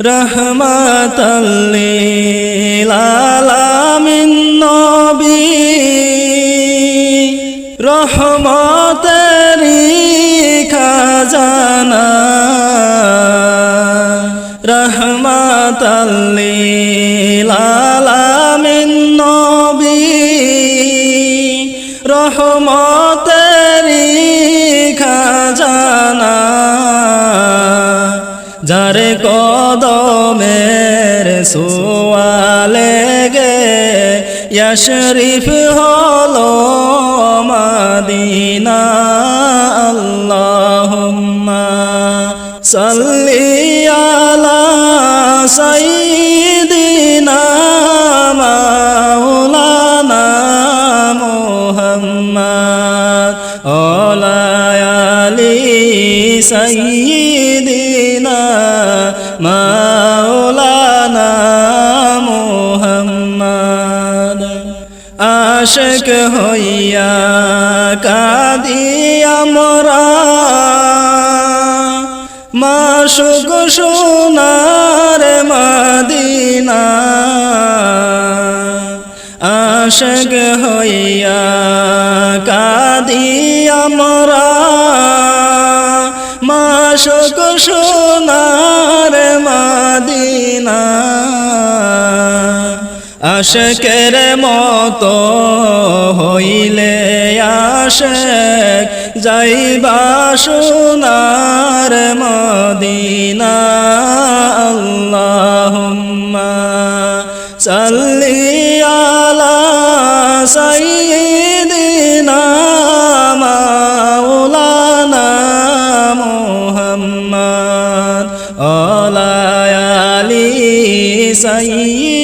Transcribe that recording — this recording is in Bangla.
রহমতল্লিল আলামিন নবী। রহমতেরি খাজানা। রহমতল্লিল আলামিন নবী। রহমতেরি খাজানা। যারে কদমের সোয়ালে গে শরীফ হলো মাদিনা আল্লাহুম্মা সাল্লি আলা সাইয়্যিদিনা মাওলানা মুহাম্মদ। আলি সাইয়্যিদিনা মাওলানা মুহাম্মদ। আশক হইয়া কাদি আমরা। মাসুক সোনার মাদিনা। আশক হইয়া কাদি আমরা। মাসুক সোনার মাদিনা। আশকের মতো হইলে আশেক যাইবা সোনার মদিনা। আল্লাহুম্মা সাল্লি আলা সাইয়্যিদিনা সাইয়্যিদিনা